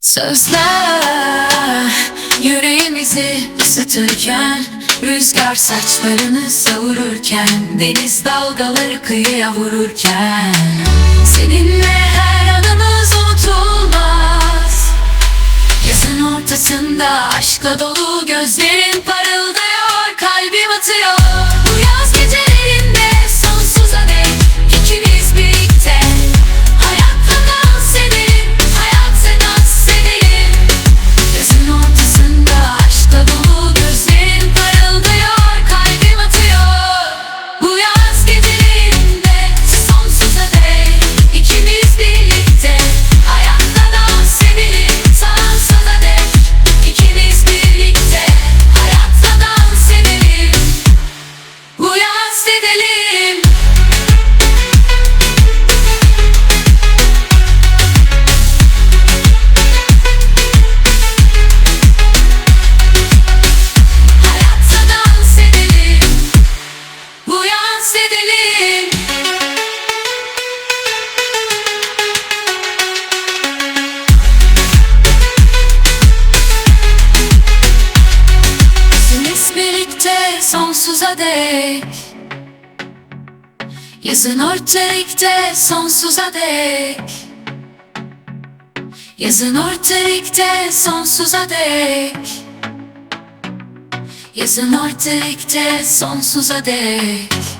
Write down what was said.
Sözler yüreğimizi ısıtırken Rüzgar saçlarını savururken Deniz dalgaları kıyıya vururken. Seninle her anımız unutulmaz. Yazın ortasında aşkla dolu gözlerin parıldıyor Kalbim atıyor edelim Hayatta dans edelim. Bu yaz edelim. Bizimiz birlikte sonsuza dek Yazın ortalıkta sonsuza dek. Yazın ortalıkta sonsuza dek. Yazın ortalıkta sonsuza dek